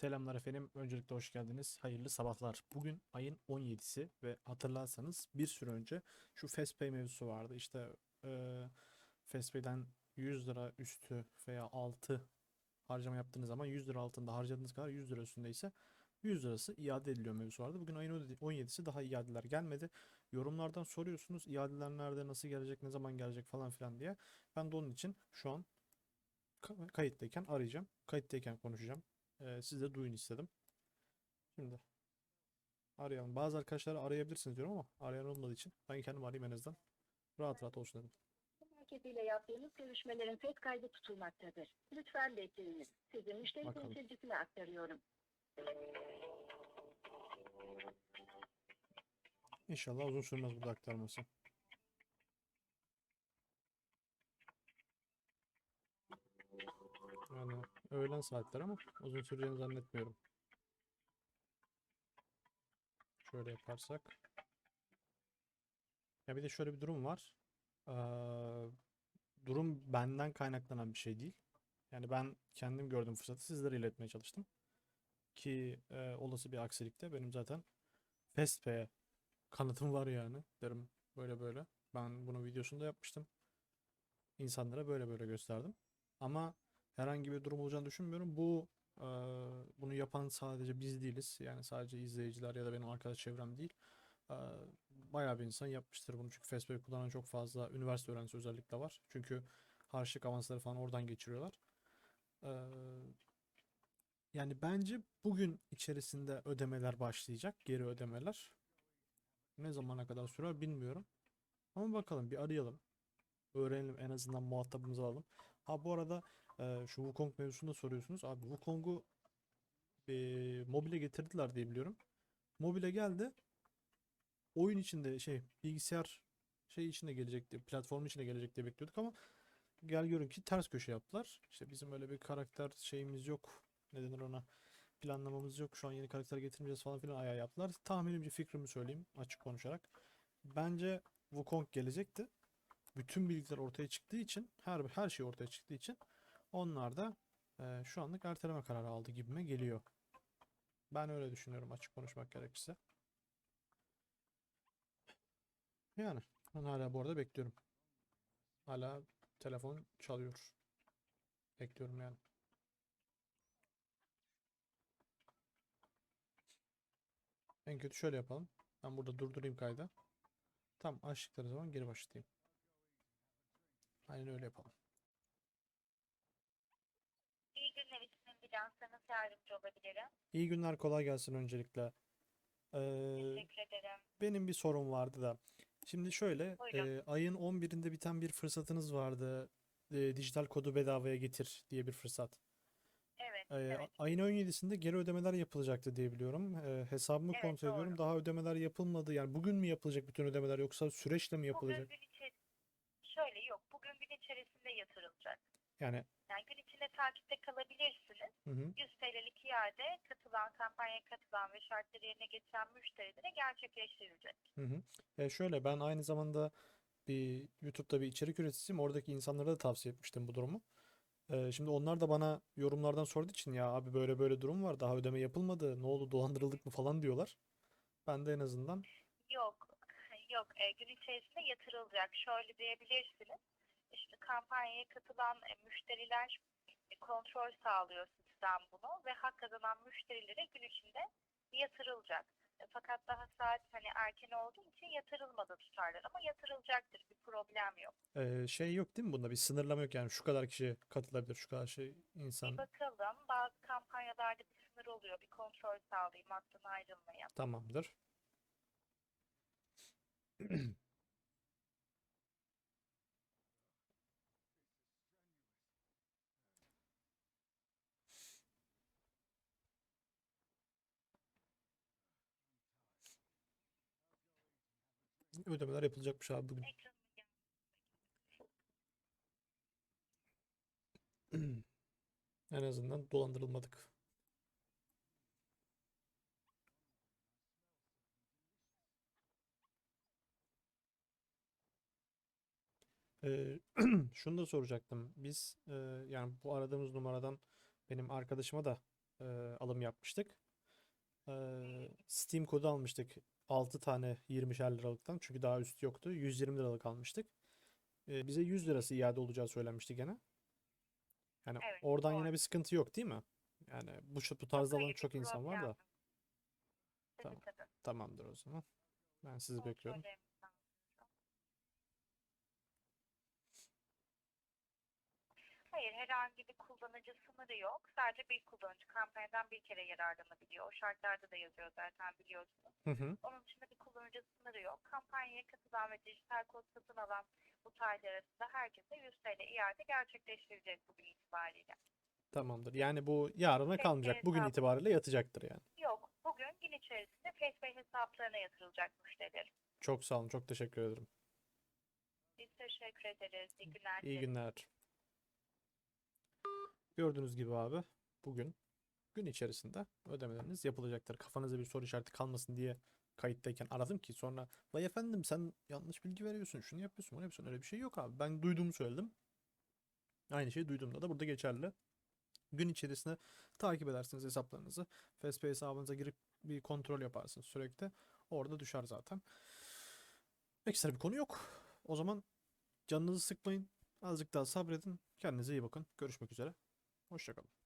Selamlar efendim. Öncelikle hoş geldiniz. Hayırlı sabahlar. Bugün ayın 17'si ve hatırlarsanız bir süre önce şu FastPay mevzusu vardı. İşte e, FastPay'den 100 lira üstü veya altı harcama yaptığınız zaman 100 lira altında harcadığınız kadar 100 lira üstündeyse 100 lirası iade ediliyor mevzusu vardı. Bugün ayın 17'si daha iadeler gelmedi. Yorumlardan soruyorsunuz iadeler nerede, nasıl gelecek, ne zaman gelecek falan filan diye. Ben de onun için şu an ka- kayıttayken arayacağım. Kayıttayken konuşacağım. Ee, siz de duyun istedim. Şimdi arayalım. Bazı arkadaşları arayabilirsiniz diyorum ama arayan olmadığı için ben kendim arayayım en azından. Rahat rahat olsun dedim. Merkeziyle yaptığınız görüşmelerin ses kaydı tutulmaktadır. Lütfen bekleyiniz. Sizi müşteri Bakalım. temsilcisine aktarıyorum. İnşallah uzun sürmez burada aktarması. Yani öğlen saatler ama uzun süreceğini zannetmiyorum. Şöyle yaparsak. Ya bir de şöyle bir durum var. Ee, durum benden kaynaklanan bir şey değil. Yani ben kendim gördüğüm fırsatı sizlere iletmeye çalıştım. Ki e, olası bir aksilikte benim zaten FastPay'e kanıtım var yani derim böyle böyle. Ben bunun videosunu da yapmıştım. İnsanlara böyle böyle gösterdim. Ama herhangi bir durum olacağını düşünmüyorum. Bu e, bunu yapan sadece biz değiliz. Yani sadece izleyiciler ya da benim arkadaş çevrem değil. E, bayağı bir insan yapmıştır bunu. Çünkü Facebook kullanan çok fazla üniversite öğrencisi özellikle var. Çünkü harçlık avansları falan oradan geçiriyorlar. E, yani bence bugün içerisinde ödemeler başlayacak. Geri ödemeler. Ne zamana kadar sürer bilmiyorum. Ama bakalım bir arayalım. Öğrenelim en azından muhatabımızı alalım. Ha bu arada e, şu Wukong mevzusunda soruyorsunuz. Abi Wukong'u e, mobile getirdiler diye biliyorum. Mobile geldi. Oyun içinde şey bilgisayar şey içinde gelecekti. Platform içinde gelecek diye bekliyorduk ama gel görün ki ters köşe yaptılar. İşte bizim öyle bir karakter şeyimiz yok. Ne denir ona? planlamamız yok. Şu an yeni karakter getirmeyeceğiz falan filan ayağı yaptılar. Tahminimce fikrimi söyleyeyim açık konuşarak. Bence Wukong gelecekti. Bütün bilgiler ortaya çıktığı için, her her şey ortaya çıktığı için onlar da e, şu anlık erteleme kararı aldı gibime geliyor. Ben öyle düşünüyorum açık konuşmak gerekirse. Yani ben hala bu arada bekliyorum. Hala telefon çalıyor. Bekliyorum yani. En kötü şöyle yapalım. Ben burada durdurayım kaydı. Tam açtıkları zaman geri başlatayım. Aynen öyle yapalım. İyi günler ismim Bilan. Nasıl yardımcı olabilirim? İyi günler kolay gelsin öncelikle. Ee, Teşekkür ederim. benim bir sorum vardı da. Şimdi şöyle Buyurun. e, ayın 11'inde biten bir fırsatınız vardı. E, dijital kodu bedavaya getir diye bir fırsat. Evet, E, evet. ayın 17'sinde geri ödemeler yapılacaktı diye biliyorum. E, hesabımı Evet, kontrol ediyorum. doğru. Daha ödemeler yapılmadı. Yani bugün mü yapılacak bütün ödemeler yoksa süreçle mi yapılacak? Bugün gün içi şöyle yok. Bugün gün içerisinde yatırılacak. Yani takipte kalabilirsiniz. hı hı. 100 TL'lik iade katılan, kampanyaya katılan ve şartları yerine getiren müşterilere gerçekleştirilecek. Hı hı. Ya şöyle ben aynı zamanda bir YouTube'da bir içerik üreticisiyim. Oradaki insanlara da tavsiye etmiştim bu durumu. Ee, şimdi onlar da bana yorumlardan sorduğu için ya abi böyle böyle durum var. Daha ödeme yapılmadı. Ne oldu dolandırıldık mı falan diyorlar. Ben de en azından Yok, yok. E, gün içerisinde yatırılacak. Şöyle diyebilirsiniz. İşte kampanyaya katılan e, müşteriler e, kontrol sağlıyor sistem bunu ve hak kazanan müşterilere gün içinde yatırılacak. E, fakat daha saat hani erken olduğu için yatırılmadı tutarlar ama yatırılacaktır. Bir problem yok. Ee, şey yok değil mi bunda? Bir sınırlama yok yani şu kadar kişi katılabilir, şu kadar şey insan. Bir bakalım. Bazı kampanyalarda bir sınır oluyor. Bir kontrol sağlayayım hattın ayrılmaya. Tamamdır. Ödemeler yapılacakmış abi bugün. En azından dolandırılmadık. Ee, şunu da soracaktım. Biz e, yani bu aradığımız numaradan benim arkadaşıma da e, alım yapmıştık. E, Steam kodu almıştık 6 tane 20'şer liralıktan çünkü daha üstü yoktu. 120 liralık almıştık. E, bize 100 lirası iade olacağı söylenmişti gene. Yani Evet, oradan yine doğru. bir sıkıntı yok değil mi? Yani bu bu tarzda bir çok insan var da. Tamam. Tamamdır o zaman. Ben sizi bekliyorum. Hayır, herhangi bir kullanıcı sınırı yok. Sadece bir kullanıcı kampanyadan bir kere yararlanabiliyor. O şartlarda da yazıyor zaten biliyorsunuz. Hı hı. Onun dışında bir kullanıcı sınırı yok. Kampanyaya katılan ve dijital kod satın alan bu tarihler arasında herkese 100 TL iade gerçekleştirecek bugün itibariyle. Tamamdır. Yani bu yarına Tek kalmayacak. Bugün hesap. itibariyle yatacaktır yani. Yok, bugün gün içerisinde Facebook hesaplarına yatırılacak müşteriler. Çok sağ olun. Çok teşekkür ederim. Biz teşekkür ederiz. İyi günler. İyi günler. Gördüğünüz gibi abi bugün gün içerisinde ödemeleriniz yapılacaktır. Kafanıza bir soru işareti kalmasın diye kayıttayken aradım ki sonra vay efendim sen yanlış bilgi veriyorsun şunu yapıyorsun bunu yapıyorsun öyle bir şey yok abi. Ben duyduğumu söyledim. Aynı şeyi duyduğumda da burada geçerli. Gün içerisinde takip edersiniz hesaplarınızı. FSP hesabınıza girip bir kontrol yaparsınız sürekli. Orada düşer zaten. Ekstra bir konu yok. O zaman canınızı sıkmayın. Azıcık daha sabredin. Kendinize iyi bakın. Görüşmek üzere. Hoşçakalın.